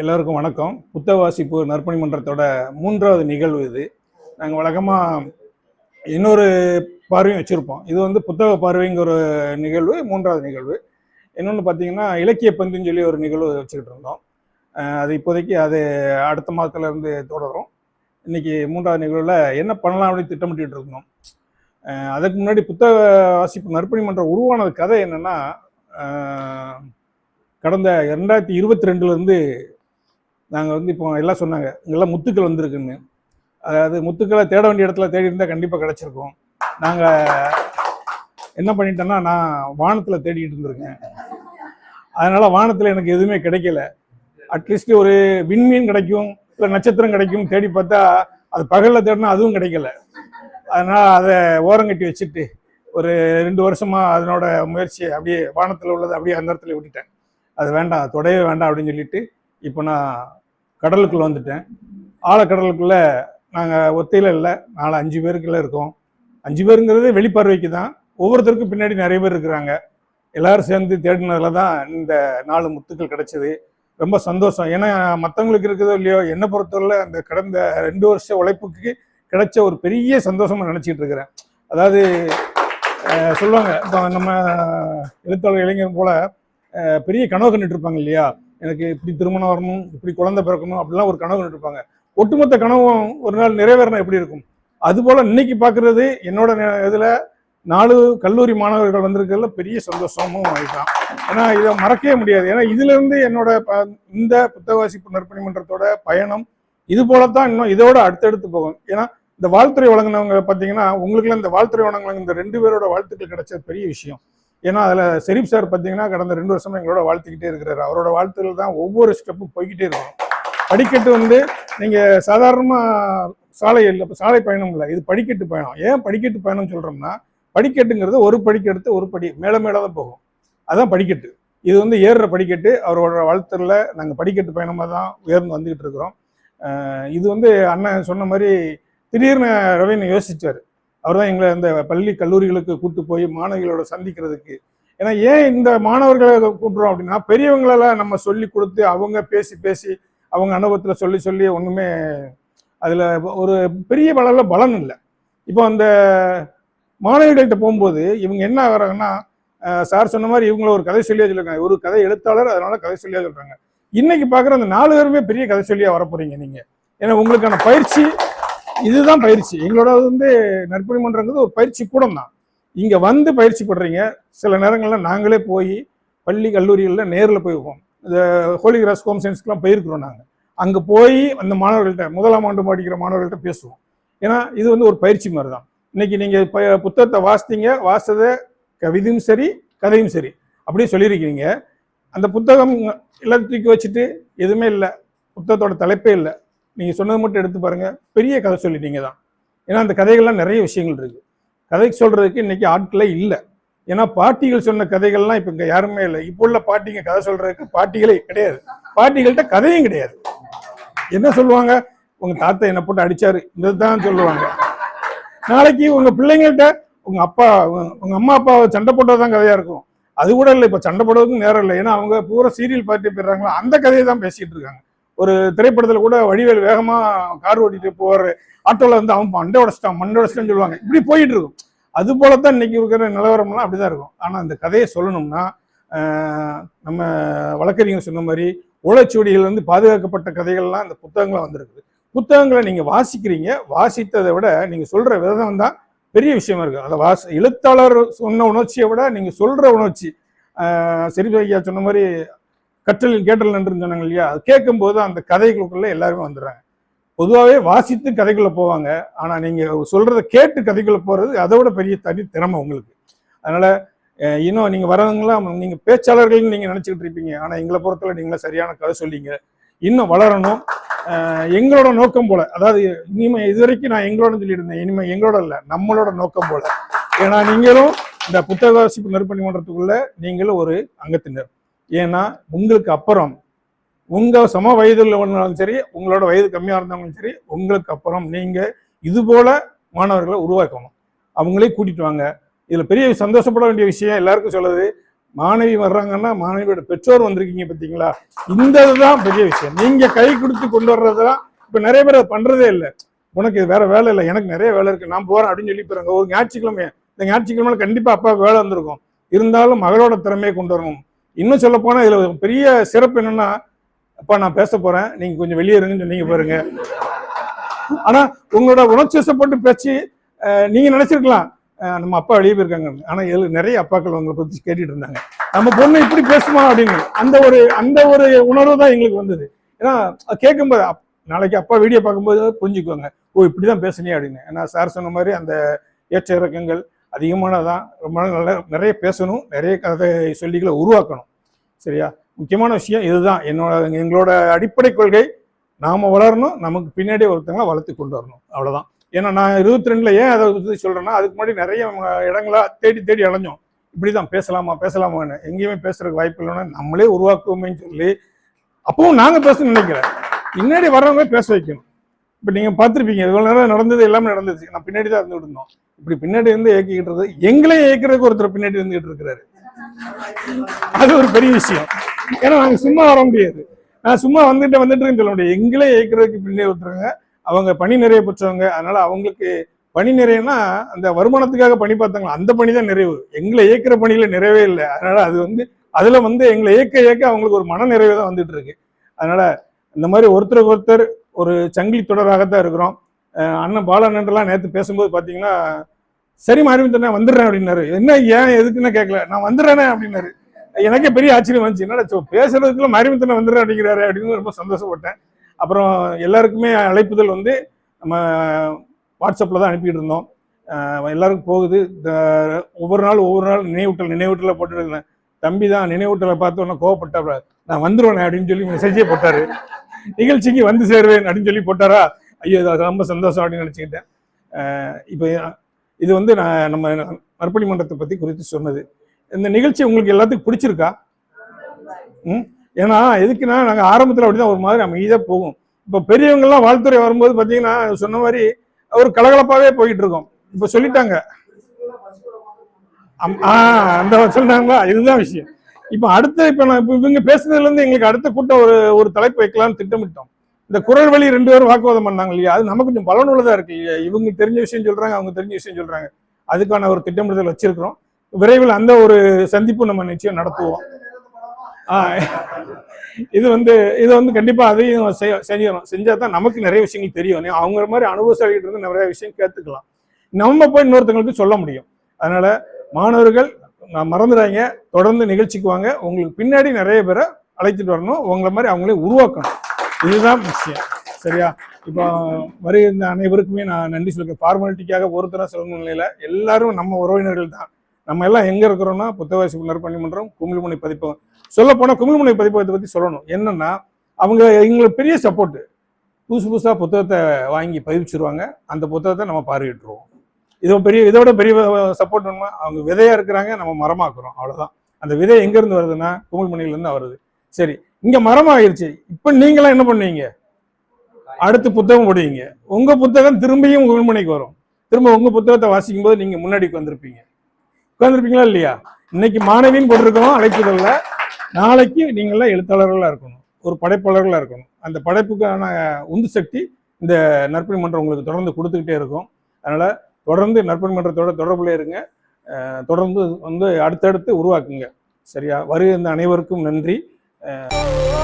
எல்லோருக்கும் வணக்கம். புத்தக வாசிப்பு நற்பணி மன்றத்தோட மூன்றாவது நிகழ்வு இது. நாங்கள் வழக்கமாக இன்னொரு பார்வையும் வச்சுருப்போம். இது வந்து புத்தக பார்வைங்கிற ஒரு நிகழ்வு மூன்றாவது நிகழ்வு. இன்னொன்று பார்த்தீங்கன்னா இலக்கிய பந்துன்னு சொல்லி ஒரு நிகழ்வு வச்சுக்கிட்டு இருந்தோம். அது இப்போதைக்கு அது அடுத்த மாதத்துலேருந்து தொடரும். இன்னைக்கு மூன்றாவது நிகழ்வில் என்ன பண்ணலாம் அப்படின்னு திட்டமிட்டுட்டு இருந்தோம். அதுக்கு முன்னாடி புத்தக வாசிப்பு நற்பணி மன்றம் உருவானது கதை என்னன்னா கடந்த ரெண்டாயிரத்தி இருபத்தி ரெண்டுலேருந்து நாங்கள் வந்து இப்போ எல்லாம் சொன்னாங்க இங்கெல்லாம் முத்துக்கள் வந்திருக்குன்னு. அதாவது முத்துக்களை தேட வேண்டிய இடத்துல தேடி இருந்தால் கண்டிப்பாக கிடச்சிருக்கும். நாங்கள் என்ன பண்ணிட்டேன்னா நான் வானத்தில் தேடிட்டு இருந்திருக்கேன். அதனால் வானத்தில் எனக்கு எதுவுமே கிடைக்கல. அட்லீஸ்ட் ஒரு விண்மீன் கிடைக்கும் இல்லை நட்சத்திரம் கிடைக்கும் தேடி பார்த்தா அது பகலில் தேடினா அதுவும் கிடைக்கல. அதனால் அதை ஓரங்கட்டி வச்சுட்டு ஒரு ரெண்டு வருஷமாக அதனோட முயற்சியை அப்படியே வானத்தில் உள்ளதை அப்படியே அந்த இடத்துல விட்டுட்டேன். அது வேண்டாம் தொடவே வேண்டாம் அப்படின்னு சொல்லிட்டு இப்போ நான் கடலுக்குள்ளே வந்துட்டேன். ஆழக்கடலுக்குள்ளே நாங்கள் ஒத்தையில் இல்லை. நாலு அஞ்சு பேருக்குள்ள இருக்கோம். அஞ்சு பேருங்கிறது வெளிப்பார்வைக்கு தான் ஒவ்வொருத்தருக்கும் பின்னாடி நிறைய பேர் இருக்கிறாங்க. எல்லாரும் சேர்ந்து தேடினதுல தான் இந்த நாலு முத்துக்கள் கிடைச்சது. ரொம்ப சந்தோஷம். ஏன்னா மற்றவங்களுக்கு இருக்குதோ இல்லையோ என்னை பொறுத்தவரை அந்த கடந்த ரெண்டு வருஷ உழைப்புக்கு கிடைச்ச ஒரு பெரிய சந்தோஷமாக நினச்சிட்டு இருக்கிறேன். அதாவது சொல்லுவாங்க இப்போ நம்ம எழுத்தாளர் இளைஞர் போல பெரிய கனவு கண்டுட்டு இருப்பாங்க இல்லையா? எனக்கு இப்படி திருமணம் வரணும் இப்படி குழந்தை பிறக்கணும் அப்படிலாம் ஒரு கனவு இருப்பாங்க ஒட்டுமொத்த கனவும் ஒரு நாள் நிறைவேறினா எப்படி இருக்கும்? அதுபோல் இன்னைக்கு பார்க்குறது என்னோட இதில் நாலு கல்லூரி மாணவர்கள் வந்திருக்கிறதுல பெரிய சந்தோஷமும் இதுதான். ஏன்னா இதை மறக்கவே முடியாது. ஏன்னா இதுலேருந்து என்னோட ப- இந்த புத்தக வாசிப்பு நற்பணி மன்றத்தோட பயணம் இது போலத்தான் இன்னும் இதோட அடுத்தடுத்து போகும். ஏன்னா இந்த வாழ்த்துறை வழங்கினவங்க பார்த்தீங்கன்னா உங்களுக்குலாம் இந்த வாழ்த்துறை வழங்கினவங்க இந்த ரெண்டு பேரோட வாழ்த்துக்கள் கிடைச்ச பெரிய விஷயம். ஏன்னா அதில் செரீப் சார் பார்த்தீங்கன்னா கடந்த ரெண்டு வருஷமா எங்களோட வாழ்த்துக்கிட்டே இருக்கிறாரு. அவரோட வாழ்த்துக்கள் தான் ஒவ்வொரு ஸ்டெப்பும் போய்கிட்டே இருக்கும். படிக்கட்டு வந்து நீங்கள் சாதாரணமாக சாலை இல்லை சாலை பயணம் இல்லை இது படிக்கட்டு பயணம். ஏன் படிக்கட்டு பயணம் சொல்கிறோம்னா படிக்கட்டுங்கிறது ஒரு படிக்கெடுத்து ஒரு படி மேலே மேலே தான் போகும். அதுதான் படிக்கட்டு. இது வந்து ஏறுற படிக்கட்டு. அவரோட வாழ்த்துல நாங்கள் படிக்கட்டு பயணமாக தான் உயர்ந்து வந்துக்கிட்டு இருக்கிறோம். இது வந்து அண்ணன் சொன்ன மாதிரி திடீர்னு ரவீன் யோசிச்சார். அவர் தான் எங்களை இந்த பள்ளி கல்லூரிகளுக்கு கூட்டு போய் மாணவிகளோட சந்திக்கிறதுக்கு. ஏன்னா ஏன் இந்த மாணவர்களை கூட்டுறோம் அப்படின்னா பெரியவங்களெல்லாம் நம்ம சொல்லி கொடுத்து அவங்க பேசி பேசி அவங்க அனுபவத்தில் சொல்லி சொல்லி ஒன்றுமே அதில் ஒரு பெரிய அளவில் பலன் இல்லை. இப்போ அந்த மாணவிகள்கிட்ட போகும்போது இவங்க என்ன ஆகிறாங்கன்னா சார் சொன்ன மாதிரி இவங்கள ஒரு கதை சொல்லியா சொல்லியிருக்காங்க ஒரு கதை எழுத்தாளர் அதனால கதை சொல்லியா சொல்கிறாங்க இன்னைக்கு பார்க்குற அந்த நாலு பேருமே பெரிய கதை சொல்லியா வரப்போறீங்க நீங்கள் ஏன்னா உங்களுக்கான பயிற்சி இதுதான் பயிற்சி. எங்களோட வந்து நற்பணி மன்றங்கிறது ஒரு பயிற்சி கூடம் தான். இங்க வந்து பயிற்சி படுறீங்க சில நேரங்கள்ல நாங்களே போய் பள்ளி கல்லூரிகளில் நேரில் போயிருக்கோம். இந்த ஹோலி கிராஸ் ஹோம் சயின்ஸ்க்குலாம் போயிருக்கிறோம் நாங்கள் அங்கே போய் அந்த மாணவர்கள்ட்ட முதலாம் ஆண்டு படிக்கிற மாணவர்கள்ட்ட பேசுவோம். ஏன்னா இது வந்து ஒரு பயிற்சி மாதிரி தான் இன்னைக்கு நீங்கள் இப்போ புத்தகத்தை வாசித்தீங்க வாசதை கவிதையும் சரி கதையும் சரி. அப்படியே சொல்லியிருக்கீங்க அந்த புத்தகம் எல்லாம் தூக்கி வச்சுட்டு எதுவுமே இல்லை. புத்தகத்தோட தலைப்பே இல்லை. நீங்கள் சொன்னது மட்டும் எடுத்து பாருங்க. பெரிய கதை சொல்லிட்டீங்க தான். ஏன்னா அந்த கதைகள்லாம் நிறைய விஷயங்கள் இருக்கு. கதை சொல்றதுக்கு இன்னைக்கு ஆட்களே இல்லை. ஏன்னா பாட்டிகள் சொன்ன கதைகள்லாம் இப்போ இங்கே யாருமே இல்லை. இப்போ உள்ள பாட்டிங்க கதை சொல்றதுக்கு பாட்டிகளே கிடையாது. பாட்டிகள்கிட்ட கதையும் கிடையாது. என்ன சொல்லுவாங்க? உங்க தாத்தா என்னை போட்டு அடிச்சாரு. இதுதான் சொல்லுவாங்க. நாளைக்கு உங்க பிள்ளைங்கள்ட்ட உங்க அப்பா உங்க- அம்மா அப்பா சண்டை போட்டதுதான் கதையா இருக்கும். அது கூட இல்லை. இப்ப சண்டை போடுறதுக்கும் நேரம் இல்லை. ஏன்னா அவங்க பூரா சீரியல் பார்த்து போயிடுறாங்களா? அந்த கதையை தான் பேசிட்டு இருக்காங்க. ஒரு திரைப்படத்துல கூட வடிவேல் வேகமா கார் ஓட்டிட்டு போவாரு. ஆட்டோல வந்து அவன் மண்டை உடச்சிட்டான் மண்டை உடச்சிட்டான்னு சொல்லுவாங்க. இப்படி போயிட்டு இருக்கும். அது போலத்தான் இன்னைக்கு இருக்கிற நிலவரம்லாம் அப்படிதான் இருக்கும். ஆனா அந்த கதையை சொல்லணும்னா நம்ம வழக்கறிஞர் சொன்ன மாதிரி ஓலைச்சுவடிகள் வந்து பாதுகாக்கப்பட்ட கதைகள்லாம் அந்த புத்தகங்களாக வந்திருக்குது. புத்தகங்களை நீங்கள் வாசிக்கிறீங்க வாசித்ததை விட நீங்கள் சொல்கிற விதம் தான் பெரிய விஷயமா இருக்குது அதை வாச எழுத்தாளர் சொன்ன உணர்ச்சியை விட நீங்கள் சொல்கிற உணர்ச்சி. சரி ஐயா சொன்ன மாதிரி கற்றலில் கேட்டல் நன்று சொன்னாங்க இல்லையா? அது கேட்கும்போது அந்த கதைகளுக்குள்ள எல்லாருமே வந்துடுறாங்க. பொதுவாகவே வாசித்து கதைக்குள்ள போவாங்க. ஆனால் நீங்கள் சொல்கிறத கேட்டு கதைக்குள்ள போகிறது அதை விட பெரிய தனி திறமை உங்களுக்கு. அதனால இன்னும் நீங்கள் வரவங்களாம் நீங்கள் பேச்சாளர்கள்னு நீங்கள் நினச்சிக்கிட்டு இருப்பீங்க. ஆனால் எங்களை பொறுத்தவரை நீங்களும் சரியான கதை சொல்லிங்க இன்னும் வளரணும். எங்களோட நோக்கம் போல. அதாவது இனிமே இதுவரைக்கும் நான் எங்களோட சொல்லியிருந்தேன். இனிமே எங்களோட இல்லை நம்மளோட நோக்கம் போல. ஏன்னா நீங்களும் இந்த புத்தக வாசிப்பு நெருப்பணி மன்றத்துக்குள்ள நீங்களும் ஒரு அங்கத்தினர். ஏன்னா உங்களுக்கு அப்புறம் உங்கள் சம வயதில் உள்ளவங்களும் சரி உங்களோட வயது கம்மியாக இருந்தவங்களும் சரி உங்களுக்கு அப்புறம் நீங்கள் இது போல மாணவர்களை உருவாக்கணும். அவங்களே கூட்டிட்டு வாங்க. இதில் பெரிய சந்தோஷப்பட வேண்டிய விஷயம் எல்லாருக்கும் சொல்லுது மாணவி வர்றாங்கன்னா மாணவியோட பெற்றோர் வந்திருக்கீங்க பார்த்தீங்களா இந்த இதுதான் பெரிய விஷயம். நீங்கள் கை கொடுத்து கொண்டு வர்றதுதான் இப்போ நிறைய பேர் அதை பண்ணுறதே இல்லை. உனக்கு இது வேற வேலை இல்லை எனக்கு நிறைய வேலை இருக்குது நான் போகிறேன் அப்படின்னு சொல்லி போறாங்க ஒரு ஞாயிற்றுக்கிழமை இந்த ஞாயிற்றுக்கிழமை கண்டிப்பாக அப்பாவுக்கு வேலை வந்திருக்கும். இருந்தாலும் மகளோட திறமையை கொண்டு வரணும். இன்னும் சொல்ல போனா இதுல ஒரு பெரிய சிறப்பு என்னன்னா அப்பா நான் பேச போறேன். நீங்க கொஞ்சம் வெளியே இருங்கன்னு சொன்னீங்க பாருங்க. ஆனா உங்களோட உணர்ச்சி வசப்பட்டு பேச்சு நீங்க நினைச்சிருக்கலாம். நம்ம அப்பா வெளியே போயிருக்காங்க. ஆனா எழு நிறைய அப்பாக்கள் உங்களை பத்தி கேட்டுட்டு இருந்தாங்க. நம்ம பொண்ணு இப்படி பேசுமா அப்படின்னு. அந்த ஒரு அந்த ஒரு உணர்வு தான் எங்களுக்கு வந்தது. ஏன்னா கேட்கும்போது நாளைக்கு அப்பா வீடியோ பார்க்கும்போது புரிஞ்சுக்குவாங்க. ஓ இப்படிதான் பேசுனியா அப்படின்னு. ஏன்னா சார் சொன்ன மாதிரி அந்த ஏற்ற இறக்கங்கள் அதிகமானதான். ரொம்ப நல்ல நிறைய பேசணும் நிறைய கதை சொல்லிகளை உருவாக்கணும். சரியா? முக்கியமான விஷயம் இதுதான். என்னோட எங்களோட அடிப்படை கொள்கை நாம் வளரணும் நமக்கு பின்னாடி ஒருத்தங்களை வளர்த்து கொண்டு வரணும். அவ்வளோதான் ஏன்னா நான் இருபத்தி ரெண்டில் ஏன் அதை சொல்கிறேன்னா அதுக்கு முன்னாடி நிறைய இடங்களை இடங்களா தேடி தேடி அலைஞ்சோம். இப்படிதான் பேசலாமா பேசலாமான்னு. எங்கேயுமே பேசுறதுக்கு வாய்ப்பு இல்லைன்னா நம்மளே உருவாக்குவோமேன்னு சொல்லி அப்பவும் நாங்கள் பேசணும்னு நினைக்கிறேன். பின்னாடி வர்றவங்க பேச வைக்கணும். இப்போ நீங்கள் பார்த்துருப்பீங்க இவ்வளோ நேரம் நடந்தது எல்லாமே நடந்துச்சு. நான் பின்னாடி தான் இருந்துகிட்டு இருந்தோம். இப்படி பின்னாடி இருந்து இயக்கிக்கிட்டு இருக்கு எங்களே இயக்கிறதுக்கு ஒருத்தர் பின்னாடி இருந்துகிட்டு இருக்கிறாரு அது ஒரு பெரிய விஷயம். ஏன்னா நாங்க சும்மா வர முடியாது. நான் சும்மா வந்துட்டு வந்துட்டு சொல்ல முடியாது. எங்களே இயக்கிறதுக்கு பின்னாடி ஒருத்தருங்க அவங்க பணி நிறைய பெற்றவங்க. அதனால அவங்களுக்கு பணி நிறையனா அந்த வருமானத்துக்காக பணி பார்த்தாங்களா அந்த பணி தான் நிறைவு. எங்களை இயக்கிற பணியில நிறைவே இல்லை. அதனால அது வந்து அதுல வந்து எங்களை இயக்க இயக்க அவங்களுக்கு ஒரு மன நிறைவு தான் வந்துட்டு இருக்கு. அதனால இந்த மாதிரி ஒருத்தருக்கு ஒருத்தர் ஒரு சங்கிலி தொடராகத்தான் இருக்கிறோம். அண்ணன் அண்ணன் பாலண்ணன்லாம் நேற்று பேசும்போது பார்த்தீங்கன்னா சரி மாறிவிட்டேன் நான் வந்துடுறேன் அப்படின்னாரு. என்ன ஏன் எதுக்குன்னு கேட்கல நான் வந்துடுறேனே அப்படின்னாரு. எனக்கே பெரிய ஆச்சரியம் வந்துச்சு. என்னடா சோ, பேசுறதுக்குள்ள மாரிமுத்தனை வந்துடுறேன் அப்படிங்கிறாரு அப்படின்னு ரொம்ப சந்தோஷப்பட்டேன். அப்புறம் எல்லாருக்குமே அழைப்புதல் வந்து நம்ம வாட்ஸ்அப்பில் தான் அனுப்பிட்டு இருந்தோம். எல்லாருக்கும் போகுது. ஒவ்வொரு நாள் ஒவ்வொரு நாள் நினைவூட்டல் நினைவூட்டலை போட்டுருக்கேன் தம்பி தான் நினைவூட்டலை பார்த்து உடனே கோவப்பட்டா நான் வந்துருவேனே அப்படின்னு சொல்லி மெசேஜே போட்டாரு. நிகழ்ச்சிக்கு வந்து சேருவேன் அப்படின்னு சொல்லி போட்டாரா? ஐயோ ரொம்ப சந்தோஷம் அப்படின்னு நினச்சிக்கிட்டேன். இப்போ இது வந்து நான் நம்ம நற்பணி மன்றத்தை பற்றி குறித்து சொன்னது. இந்த நிகழ்ச்சி உங்களுக்கு எல்லாத்துக்கும் பிடிச்சிருக்கா? ம்? ஏன்னா எதுக்குன்னா நாங்கள் ஆரம்பத்தில் அப்படிதான் ஒரு மாதிரி அமைதியாக போகும். இப்போ பெரியவங்கெல்லாம் வாழ்த்துறை வரும்போது பார்த்தீங்கன்னா சொன்ன மாதிரி ஒரு கலகலப்பாகவே போயிட்டு இருக்கோம். இப்போ சொல்லிட்டாங்க. அம்- ஆ அந்த சொன்னாங்களா? இதுதான் விஷயம். இப்போ அடுத்த இப்போ நான் இப்போ இவங்க பேசுனதுலேருந்து எங்களுக்கு அடுத்த கூட்டம் ஒரு ஒரு தலைப்பு வைக்கலாம்னு திட்டமிட்டோம். இந்த குரல் வழி ரெண்டு பேரும் வாக்குவாதம் பண்ணாங்க இல்லையா? அது நமக்கு கொஞ்சம் பலனுள்ளதா இருக்கு இல்லையா? இவங்க தெரிஞ்ச விஷயம் சொல்றாங்க அவங்க தெரிஞ்ச விஷயம் சொல்றாங்க. அதுக்கான ஒரு திட்டமிடுதல் வச்சிருக்கிறோம். விரைவில் அந்த ஒரு சந்திப்பு நம்ம நிச்சயம் நடத்துவோம். இது வந்து இது வந்து கண்டிப்பா அதையும் செய்ய செஞ்சிடணும். செஞ்சா தான் நமக்கு நிறைய விஷயங்கள் தெரியும். அவங்க மாதிரி அனுபவசாலிகிட்ட இருந்து நிறைய விஷயம் கேத்துக்கலாம் நம்ம போய் இன்னொருத்தங்களுக்கு சொல்ல முடியும். அதனால மாணவர்கள் நான் மறந்துடாங்க தொடர்ந்து நிகழ்ச்சிக்கு வாங்க. உங்களுக்கு பின்னாடி நிறைய பேரை அழைச்சிட்டு வரணும். உங்களை மாதிரி அவங்களே உருவாக்கணும். இதுதான் விஷயம் சரியா? இப்போ வருகின்ற அனைவருக்குமே நான் நன்றி சொல்லிக்கிறேன் ஃபார்மாலிட்டிக்காக ஒருத்தராக சொல்லணும் நிலையில எல்லாரும் நம்ம உறவினர்கள் தான். நம்ம எல்லாம் எங்க இருக்கிறோம்னா புத்தகவாசி நற்பணி மன்றம் குமிழ்முனை பதிப்பகம் சொல்ல போனா குமிழ்முனை பதிப்பகத்தை பத்தி சொல்லணும். என்னன்னா அவங்க எங்களுக்கு பெரிய சப்போர்ட் புதுசு புதுசாக புத்தகத்தை வாங்கி பதிவிச்சிருவாங்க அந்த புத்தகத்தை நம்ம பார்வையிட்டுருவோம். இது பெரிய இதோட பெரிய சப்போர்ட் வேணுமா? அவங்க விதையா இருக்கிறாங்க. நம்ம மரமாக்குறோம். அவ்வளோதான் அந்த விதை எங்கேருந்து வருதுன்னா குமிழ்மணிலேருந்து இருந்து தான் வருது. சரி. இங்க ஆயிடுச்சு இப்ப நீங்களாம் என்ன பண்ணுவீங்க? அடுத்து புத்தகம் போடுவீங்க. உங்க புத்தகம் திரும்பியும் விண்மனைக்கு வரும். திரும்ப உங்க புத்தகத்தை வாசிக்கும் போது நீங்க முன்னாடி உட்காந்துருப்பீங்க உட்காந்துருப்பீங்களா இல்லையா? இன்னைக்கு மாணவின்னு போட்டிருக்கோம் அழைப்புதல்ல நாளைக்கு நீங்களாம் எழுத்தாளர்களா இருக்கணும். ஒரு படைப்பாளர்களா இருக்கணும். அந்த படைப்புக்கான உந்து சக்தி இந்த நற்பணி மன்றம் உங்களுக்கு தொடர்ந்து கொடுத்துக்கிட்டே இருக்கும். அதனால தொடர்ந்து நற்பணி மன்றத்தோட தொடர்புல இருங்க. தொடர்ந்து வந்து அடுத்தடுத்து உருவாக்குங்க. சரியா? வருகின்ற அனைவருக்கும் நன்றி. 哎